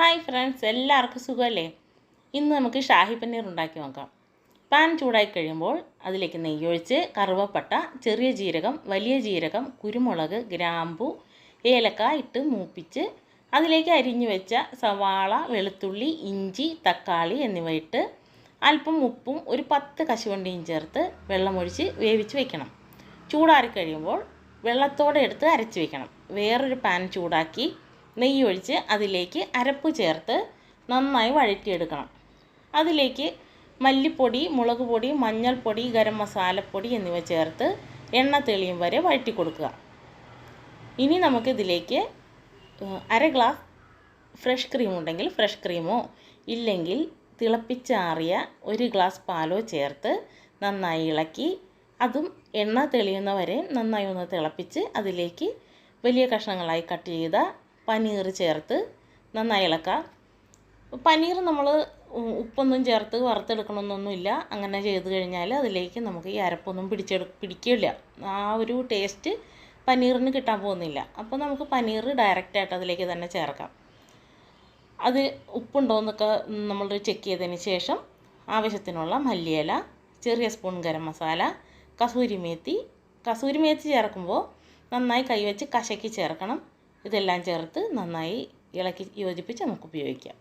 Hi friends എല്ലാവർക്കും സുഖമല്ലേ? ഇന്ന് നമുക്ക് ഷാഹി പനീർ ഉണ്ടാക്കി നോക്കാം. പാൻ ചൂടായി കഴിയുമ്പോൾ അതിലേക്ക് നെയ്യൊഴിച്ച് കറുവപ്പട്ട ചെറിയ ജീരകം വലിയ ജീരകം കുരുമുളക് ഗ്രാമ്പു ഏലക്ക ഇട്ട് മൂപ്പിച്ച് അതിലേക്ക് അരിഞ്ഞു വെച്ച സവാള വെളുത്തുള്ളി ഇഞ്ചി തക്കാളി എന്നിവ ഇട്ട് അല്പം ഉപ്പും ഒരു പത്ത് കശുവണ്ടിയും ചേർത്ത് വെള്ളമൊഴിച്ച് വേവിച്ച് വെക്കണം. ചൂടാറി കഴിയുമ്പോൾ വെള്ളത്തോടെ എടുത്ത് അരച്ച് വെക്കണം. വേറൊരു പാൻ ചൂടാക്കി നെയ്യ് ഒഴിച്ച് അതിലേക്ക് അരപ്പ് ചേർത്ത് നന്നായി വഴറ്റിയെടുക്കണം. അതിലേക്ക് മല്ലിപ്പൊടി മുളക് പൊടി മഞ്ഞൾപ്പൊടി ഗരം മസാലപ്പൊടി എന്നിവ ചേർത്ത് എണ്ണ തെളിയും വരെ വഴറ്റി കൊടുക്കുക ഇനി നമുക്കിതിലേക്ക് അര ഗ്ലാസ് ഫ്രഷ് ക്രീം ഉണ്ടെങ്കിൽ ഫ്രഷ് ക്രീമോ ഇല്ലെങ്കിൽ തിളപ്പിച്ചാറിയ ഒരു ഗ്ലാസ് പാലോ ചേർത്ത് നന്നായി ഇളക്കി അതും എണ്ണ തെളിയുന്നവരെ നന്നായി ഒന്ന് തിളപ്പിച്ച് അതിലേക്ക് വലിയ കഷ്ണങ്ങളായി കട്ട് ചെയ്ത പനീർ ചേർത്ത് നന്നായി ഇളക്കാം പനീർ നമ്മൾ ഉപ്പൊന്നും ചേർത്ത് വറുത്തെടുക്കണമെന്നൊന്നുമില്ല അങ്ങനെ ചെയ്ത് കഴിഞ്ഞാൽ അതിലേക്ക് നമുക്ക് ഈ അരപ്പൊന്നും പിടിച്ചെടു പിടിക്കില്ല ആ ഒരു ടേസ്റ്റ് പനീറിന് കിട്ടാൻ പോകുന്നില്ല. അപ്പോൾ നമുക്ക് പനീർ ഡയറക്റ്റായിട്ട് അതിലേക്ക് തന്നെ ചേർക്കാം. അത് ഉപ്പുണ്ടോ എന്നൊക്കെ നമ്മൾ ചെക്ക് ചെയ്തതിന് ശേഷം ആവശ്യത്തിനുള്ള മല്ലിയില ചെറിയ സ്പൂൺ ഗരം മസാല കസൂരി മേത്തി. കസൂരി മേത്തി ചേർക്കുമ്പോൾ നന്നായി കൈവച്ച് കശക്കി ചേർക്കണം. ഇതെല്ലാം ചേർത്ത് നന്നായി ഇളക്കി യോജിപ്പിച്ച് നമുക്ക് ഉപയോഗിക്കാം.